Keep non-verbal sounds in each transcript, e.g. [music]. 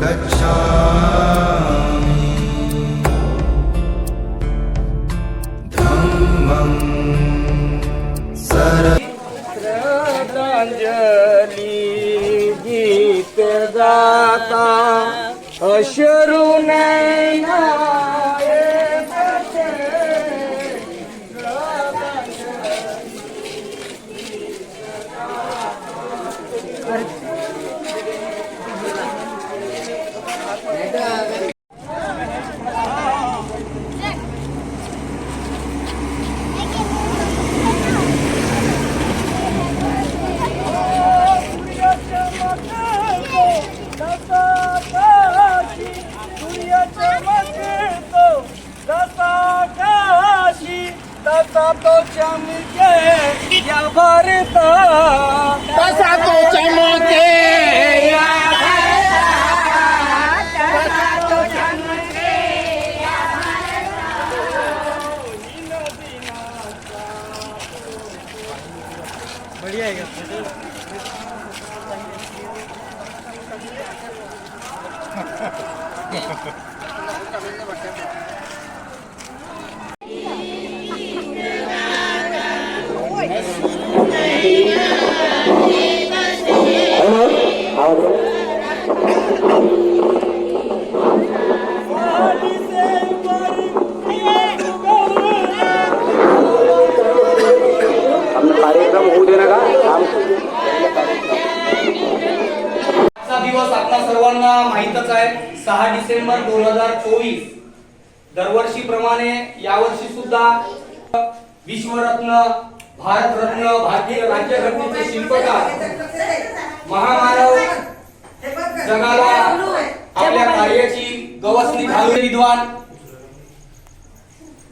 कक्षा सरञ्जलि गीतदाता अश्ररु तसा तो चमके या भरता. [laughs] कार्यक्रम होऊ दे आजचा दिवस आपल्या सर्वांना माहीतच आहे. सहा डिसेंबर दोन हजार चोवीस. दरवर्षीप्रमाणे यावर्षी सुद्धा विश्वरत्न भारतरत्न भारतीय राज्यघटनेचे शिल्पकार महामानव जगाला आपल्या कार्याची गवसणी घालून विद्वान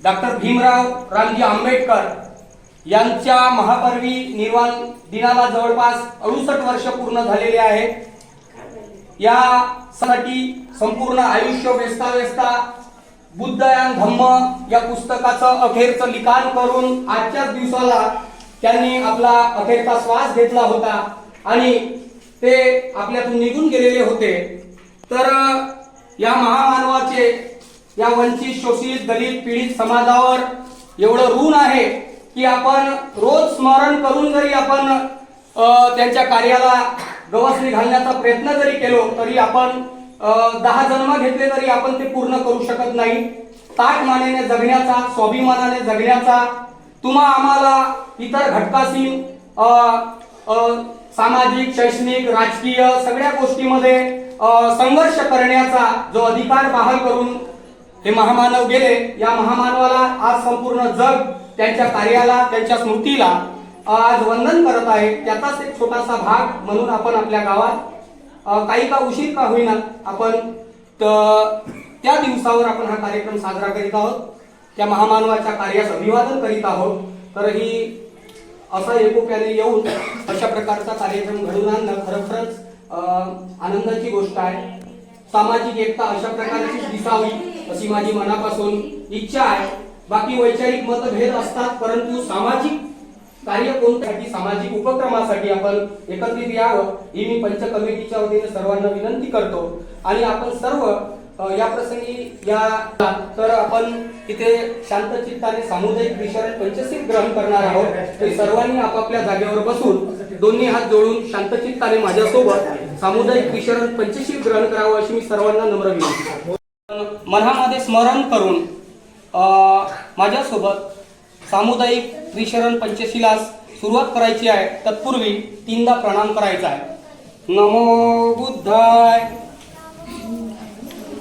डॉक्टर भीमराव रामजी आंबेडकर यांच्या महापर्वी निर्वाण दिनाला जवळपास अडुसष्ट वर्ष पूर्ण झालेले आहे. यासाठी संपूर्ण आयुष्य वेस्ता बुद्धयान धम्म या पुस्तकाचं अखेरचं लिखाण करून आजच्याच दिवसाला त्यांनी आपला अखेरचा श्वास घेतला होता आणि ते आपल्यातून निघून गेलेले होते. तर या महामानवाचे या वंचित शोषित दलित पीडित समाजावर एवढं ऋण आहे की आपण रोज स्मरण करून जरी आपण त्यांच्या कार्याला गवसणी घालण्याचा प्रयत्न जरी केलो तरी आपण दहा जन्म घेतले तरी आपण ते पूर्ण करू शकत नाही. ताट मानेने जगण्याचा स्वाभिमानाने जगण्याचा तुम्हा आम्हाला इतर घटकाशी सामाजिक शैक्षणिक राजकीय सगळ्या गोष्टीमध्ये संघर्ष करण्याचा जो अधिकार बहाल करून हे महामानव गेले या महामानवाला आज संपूर्ण जग त्यांच्या कार्याला त्यांच्या स्मृतीला आज वंदन करत आहे. त्याचाच एक छोटासा भाग म्हणून आपण आपल्या गावात काही का उशीर का होईना आपण त्या दिवसावर आपण हा कार्यक्रम साजरा करीत आहोत. त्या महामानवाच्या कार्यास अभिवादन करीत आहोत. तर ही असा एकोप्याने येऊन अशा प्रकारचा कार्यक्रम घडवून आणणं खरोखरच आनंदाची गोष्ट आहे. सामाजिक एकता अशा प्रकारची दिसावी अशी माझी मनापासून इच्छा आहे. बाकी वैचारिक मतभेद असतात परंतु सामाजिक कार्य कोणत्यासाठी सामाजिक उपक्रमासाठी आपण एकत्रित यावं ही मी पंच कमिटीच्या वतीने सर्वांना विनंती करतो. आणि आपण सर्व या प्रसंगी या तर आपण इथे शांत चित्ताने सामुदायिक विचारण पंचशील ग्रहण करणार आहोत. ते सर्वांनी आपापल्या जागेवर बसून दोन्ही हात जोडून शांत चित्ताने माझ्यासोबत सामुदायिक विचारण पंचशील ग्रहण करावं अशी मी सर्वांना नम्र विनंती मनामध्ये स्मरण करून माझ्यासोबत सामुदायिक त्रिशरण पंचशिलास सुरुवात करायची आहे. तत्पूर्वी तीनदा प्रणाम करायचा आहे. नमो बुद्धाय.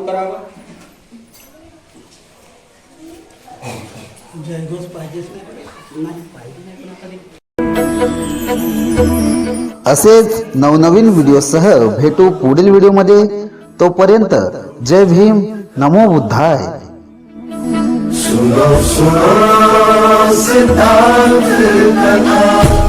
प्रणाम करावा? जयघोष पाहिजेच नाही. नाही पाहिजे नाही पण आता ते असेच नवनवीन व्हिडिओसह भेटू पुढील व्हिडिओमध्ये. तोपर्यंत जय भीम नमो बुद्धाय. सुनो सुनो सिद्धांत कथा.